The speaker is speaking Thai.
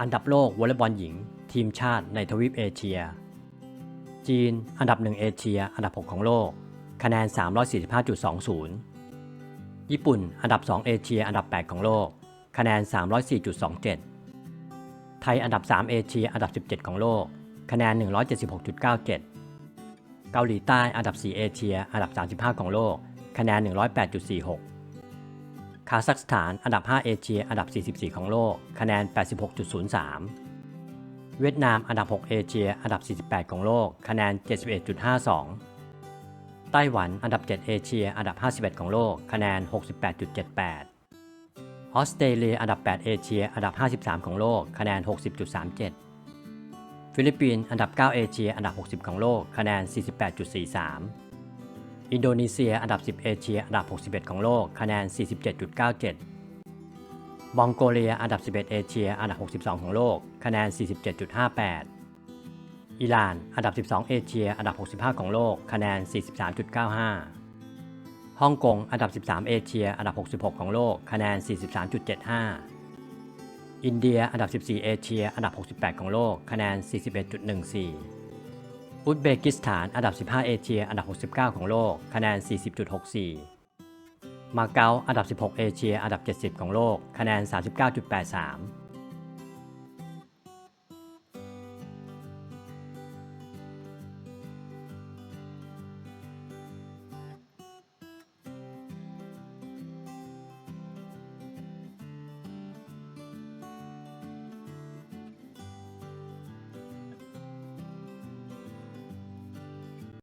อันดับโลกวอลเลย์บอลหญิง ทีมชาติในทวีปเอเชีย จีน อันดับหนึ่งเอเชีย อันดับ 6 ของโลก คะแนน 345.20 ญี่ปุ่น อันดับ 2 เอเชีย อันดับ 8 ของโลก คะแนน 304.27 ไทย อันดับ 3 เอเชีย อันดับ 17 ของโลก คะแนน 176.97 เกาหลีใต้ อันดับ 4 เอเชีย อันดับ 35 ของโลก คะแนน 108.46 คาซัคสถานอันดับ 5 เอเชีย อันดับ 44 ของโลก คะแนน 86.03 เวียดนามอันดับ 6 เอเชีย อันดับ 48 ของโลก คะแนน 71.52 ไต้หวันอันดับ 7 เอเชีย อันดับ 51 ของโลก คะแนน 68.78 ออสเตรเลียอันดับ 8 เอเชีย อันดับ 53 ของโลก คะแนน 60.37 ฟิลิปปินส์อันดับ 9 เอเชีย อันดับ 60 ของโลก คะแนน 48.43 อินโดนีเซียอันดับ 10 เอเชีย อันดับ 61 ของโลก คะแนน 47.97 มองโกเลีย อันดับ 11 เอเชีย อันดับ 62 ของโลก คะแนน 47.58 อิหร่าน อันดับ 12 เอเชีย อันดับ 65 ของโลก คะแนน 43.95 ฮ่องกง อันดับ 13 เอเชีย อันดับ 66 ของโลก คะแนน 43.75 อินเดีย อันดับ 14 เอเชีย อันดับ 68 ของโลก คะแนน 41.14 อุซเบกิสถานอันดับ 15 เอเชีย อันดับ 69 ของโลก คะแนน 40.64 มาเก๊าอันดับ 16 เอเชีย อันดับ 70 ของโลก คะแนน 39.83